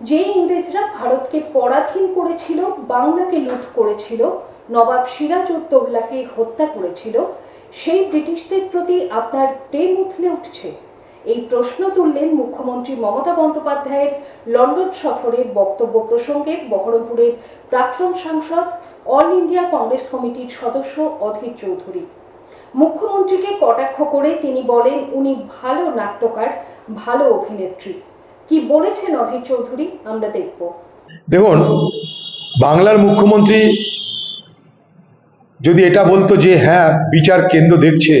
যে ইংরেজরা ভারতকে পরাধীন করেছিল, বাংলাকে লুট করেছিল, নবাব সিরাজউদ্দৌলাকে হত্যা করেছিল, সেই ব্রিটিশদের প্রতি আপনার প্রেম উথলে উঠছে? এই প্রশ্ন তুললেন মুখ্যমন্ত্রী মমতা বন্দ্যোপাধ্যায়ের লন্ডন সফরের বক্তব্য প্রসঙ্গে বহরমপুরের প্রাক্তন সাংসদ অল ইন্ডিয়া কংগ্রেস কমিটির সদস্য অধীর চৌধুরী। মুখ্যমন্ত্রীকে কটাক্ষ করে তিনি বলেন, উনি ভালো নাট্যকার, ভালো অভিনেত্রী। কি বলেছেন অধীর চৌধুরী? আমরা দেখব। দেখুন, বাংলার মুখ্যমন্ত্রী যদি এটা বলতো যে হ্যাঁ বিচার কেন্দ্র দেখছে,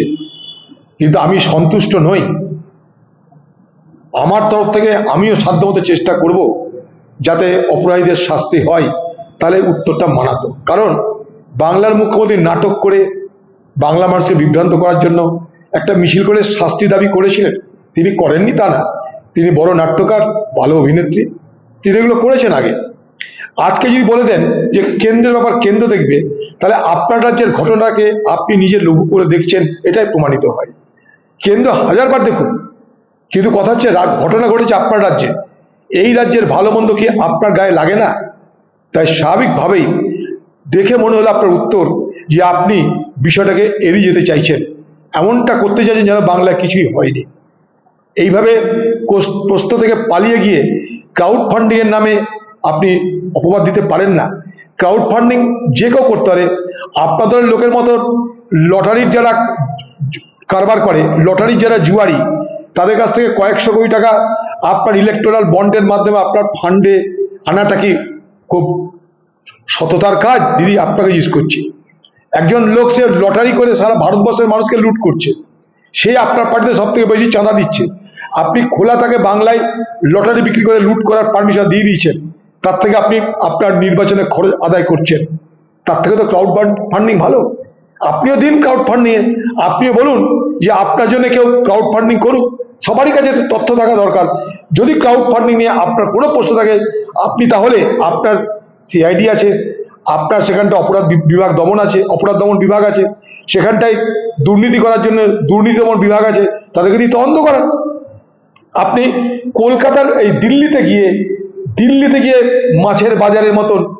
কিন্তু আমি সন্তুষ্ট নই। আমার তরফ থেকে আমিও সাধ্যমতো চেষ্টা করব যাতে অপরাধীদের শাস্তি হয়, তাহলে উত্তরটা মানাতো। কারণ, বাংলার মুখ্যমন্ত্রী নাটক করে বাংলা মানুষকে বিভ্রান্ত করার জন্য একটা মিছিল করে শাস্তি দাবি করেছিলেন। তিনি করেননি তা না। তিনি বড় নাট্যকার, ভালো অভিনেত্রী। তিনি এগুলো করেছেন আগে। আজকে যদি বলে দেন যে কেন্দ্রের ব্যাপার কেন্দ্র দেখবে, তাহলে আপনার রাজ্যের ঘটনাকে আপনি নিজে লঘু করে দেখছেন, এটাই প্রমাণিত হয়। কেন্দ্র হাজারবার দেখুন। কিন্তু কথা হচ্ছে ঘটনা ঘটেছে আপনার রাজ্যে। এই রাজ্যের ভালো মন্দ কি আপনার গায়ে লাগে না? তাই স্বাভাবিকভাবেই দেখে মনে হলো আপনার উত্তর যে আপনি বিষয়টাকে এড়িয়ে যেতে চাইছেন। এমনটা করতে চাইছেন যেন বাংলায় কিছুই হয়নি। এইভাবে প্রশ্ন থেকে পালিয়ে গিয়ে ক্রাউড ফান্ডিংয়ের নামে আপনি অপবাদ দিতে পারেন না। ক্রাউড ফান্ডিং যে কেউ করতে পারে, আপনাদের লোকের মতো লটারির যারা কারবার করে লটারির যারা জুয়ারি, তাদের কাছ থেকে কয়েকশো কোটি টাকা আপনার ইলেকট্রাল বন্ডের মাধ্যমে আপনার ফান্ডে আনাটা কি খুব সততার কাজ? দিদি, আপনাকে ইউজ করছি। একজন লোক সে লটারি করে সারা ভারতবর্ষের মানুষকে লুট করছে। সে আপনার পার্টিতে সব থেকে বেশি চাঁদা দিচ্ছে। আপনি খোলা তাকে বাংলায় লটারি বিক্রি করে লুট করার পারমিশন দিয়ে দিয়েছেন, তার থেকে আপনি আপনার নির্বাচনে খরচ আদায় করছেন, তার থেকে তো ক্রাউড ফান্ডিং ভালো। আপনিও দিন ক্রাউড ফান্ডিং আপনিও বলুন যে আপনার জন্য কেউ ক্রাউড ফান্ডিং করুক, সবারই কাছে তথ্য থাকা দরকার। যদি ক্রাউড ফান্ডিং নিয়ে আপনার কোনো প্রশ্ন থাকে, আপনি তাহলে আপনার সিআইডি আছে, আপনার সেখানটা অপরাধ বিভাগ দমন আছে, অপরাধ দমন বিভাগ আছে, সেখানটায় দুর্নীতি করার জন্য দুর্নীতি দমন বিভাগ আছে, তাদেরকে দিয়ে তদন্ত করান। আপনি কলকাতার এই দিল্লিতে গিয়ে দিল্লিতে গিয়ে মাছের বাজারের মতন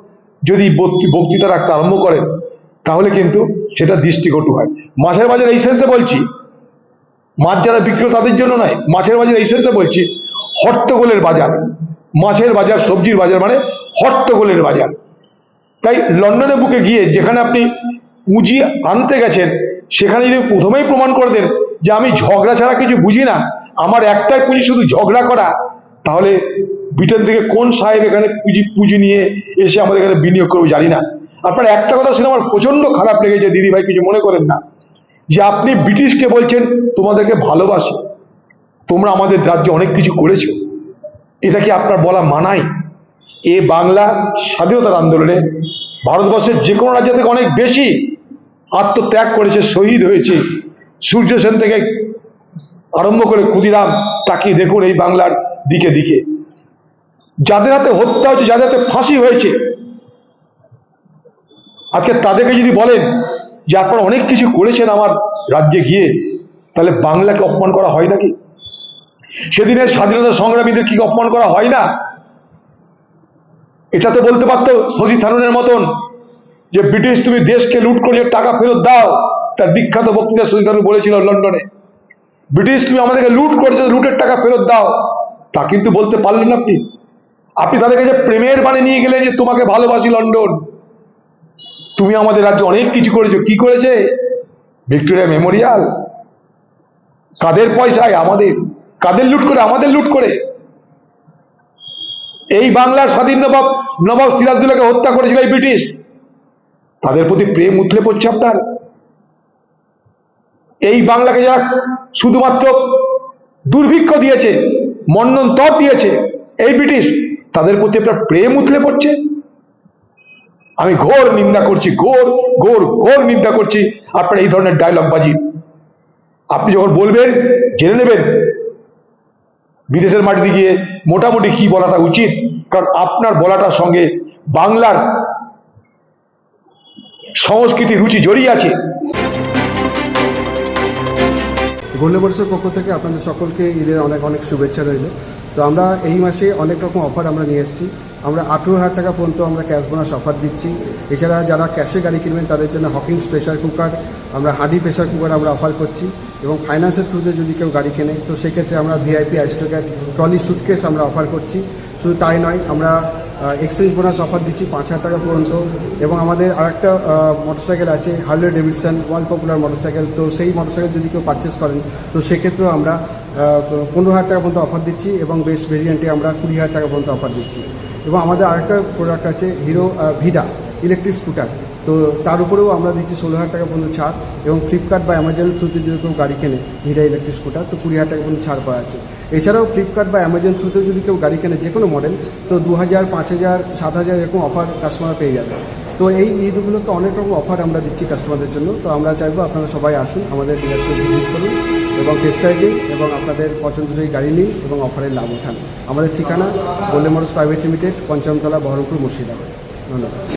যদি বক্তৃ- বক্তৃতা রাখতে আরম্ভ করেন, তাহলে কিন্তু সেটা দৃষ্টিকটু হয়। মাছের বাজার এই সেন্সে বলছি। মাছ যারা বিক্রি তাদের জন্য নয়। মাছের বাজার এই সেন্সে বলছি। হট্টগোলের বাজার। মাছের বাজার, সবজির বাজার মানে হট্টগোলের বাজার। তাই লন্ডনে বুকে গিয়ে যেখানে আপনি পুঁজি আনতে গেছেন, সেখানে যদি প্রথমেই প্রমাণ করে দেন যে আমি ঝগড়া ছাড়া কিছু বুঝি না আমার একটাই পুঁজি শুধু ঝগড়া করা, তাহলে ব্রিটেন থেকে কোন সাহেব এখানে পুঁজি পুঁজি নিয়ে এসে আমাদের এখানে বিনিয়োগ করবে জানি না। আপনার একটা কথা শুনে আমার প্রচণ্ড খারাপ লেগেছে, দিদি ভাই, কিছু মনে করেন না। যে আপনি ব্রিটিশকে বলছেন, তোমাদেরকে ভালোবাসি। তোমরা আমাদের রাজ্যে অনেক কিছু করেছ। এটা কি আপনার বলা মানায়? এ বাংলা স্বাধীনতার আন্দোলনে ভারতবর্ষের যে কোনো রাজ্য থেকে অনেক বেশি আত্মত্যাগ করেছে, শহীদ হয়েছে। সূর্য সেন থেকে আরম্ভ করে ক্ষুদিরাম তাকিয়ে দেখুন এই বাংলার দিকে দিকে। যাদের হাতে হত্যা হয়েছে, যাদের হাতে ফাঁসি হয়েছে, আজকে তাদেরকে যদি বলেন যে আপনারা অনেক কিছু করেছেন আমার রাজ্যে গিয়ে, তাহলে বাংলাকে অপমান করা হয় নাকি? সেদিনের স্বাধীনতা সংগ্রামীদের কি অপমান করা হয় না? এটা তো বলতে পারতো শশী থারুনের মতন যে ব্রিটিশ তুমি দেশকে লুট করে টাকা ফেরত দাও। তার বিখ্যাত বক্তৃতা শশী থারুন বলেছিল লন্ডনে। ব্রিটিশ তুমি আমাদেরকে লুট করেছ, লুটের টাকা ফেরত দাও। তা কিন্তু বলতে পারলেন আপনি। আপনি তাদের কাছে প্রেমের বাণী নিয়ে গেলেন যে তোমাকে ভালোবাসি লন্ডন, তুমি আমাদের রাজ্যে অনেক কিছু করেছ। কি করেছে? Victoria Memorial. কাদের পয়সায়? আমাদের। কাদের লুট করে? আমাদের লুট করে। এই বাংলার স্বাধীন নবাব নবাব সিরাজদুল্লাহকে হত্যা করেছিল এই ব্রিটিশ। তাদের প্রতি প্রেম উথলে পড়ছে আপনার। এই বাংলাকে যারা শুধুমাত্র দুর্ভিক্ষ দিয়েছে মন্ডন তর দিয়েছে, এই ব্রিটিশ, তাদের প্রতি আপনার প্রেম উথলে পড়ছে আমি ঘোর নিন্দা করছি, ঘোর ঘোর ঘোর নিন্দা করছি আপনার এই ধরনের ডায়লগ বাজি আপনি যখন বলবেন, জেনে নেবেন, বিদেশের মাটিতে গিয়ে মোটামুটি কি বলাটা উচিত, কারণ আপনার বলাটার সঙ্গে বাংলার সংস্কৃতি রুচি জড়িয়ে আছে। গণ্যবর্ষের পক্ষ থেকে আপনাদের সকলকে ঈদের অনেক অনেক শুভেচ্ছা রইল। তো আমরা এই মাসে অনেক রকম অফার আমরা নিয়ে এসেছি। আমরা আঠেরো হাজার টাকা পর্যন্ত আমরা ক্যাশ বোনাস অফার দিচ্ছি। এছাড়া যারা ক্যাশে গাড়ি কিনবেন, তাদের জন্য হকিংস প্রেশার কুকার আমরা হাডি প্রেশার কুকার আমরা অফার করছি। এবং ফাইন্যান্সের থ্রুতে যদি কেউ গাড়ি কেনে, তো সেক্ষেত্রে আমরা ভিআইপি আইস্টোক্যাট ট্রলি সুটকেস আমরা অফার করছি। শুধু তাই নয়, আমরা এক্সচেঞ্জ বোনাস অফার দিচ্ছি পাঁচ হাজার টাকা পর্যন্ত। এবং আমাদের আরেকটা মোটরসাইকেল আছে Harley Davidson world popular motorcycle তো সেই মোটরসাইকেল যদি কেউ পারচেস করেন, তো সেক্ষেত্রেও আমরা পনেরো হাজার টাকা পর্যন্ত অফার দিচ্ছি এবং বেস্ট ভেরিয়েন্টে আমরা কুড়ি হাজার টাকা পর্যন্ত অফার দিচ্ছি। এবং আমাদের আরেকটা প্রোডাক্ট আছে হিরো ভিডা ইলেকট্রিক স্কুটার তো তার উপরেও আমরা দিচ্ছি ষোলো হাজার টাকা পর্যন্ত ছাড় এবং ফ্লিপকার্ট বা অ্যামাজনের থ্রুতে যদি কেউ গাড়ি কেনে ভিডা ইলেকট্রিক স্কুটার তো কুড়ি হাজার টাকা পর্যন্ত ছাড় পাওয়া যাচ্ছে। এছাড়াও ফ্লিপকার্ট বা অ্যামাজন থ্রুতে যদি কেউ গাড়ি কেনে যে কোনো মডেল তো দু হাজার, পাঁচ হাজার, সাত হাজার এরকম অফার কাস্টমার পেয়ে যাবে। তো এই ঈদগুলোকে অনেক রকম অফার আমরা দিচ্ছি কাস্টমারদের জন্য। তো আমরা চাইব আপনারা সবাই আসুন, আমাদের ডিলারশিপ ভিজিট করুন এবং টেস্ট রাইডিং এবং আপনাদের পছন্দসই গাড়ি নিন এবং অফারের লাভ উঠান। আমাদের ঠিকানা গোল্ডেন মোটরস প্রাইভেট লিমিটেড, পঞ্চমতলা বহরমপুর মুর্শিদাবাদ। ধন্যবাদ।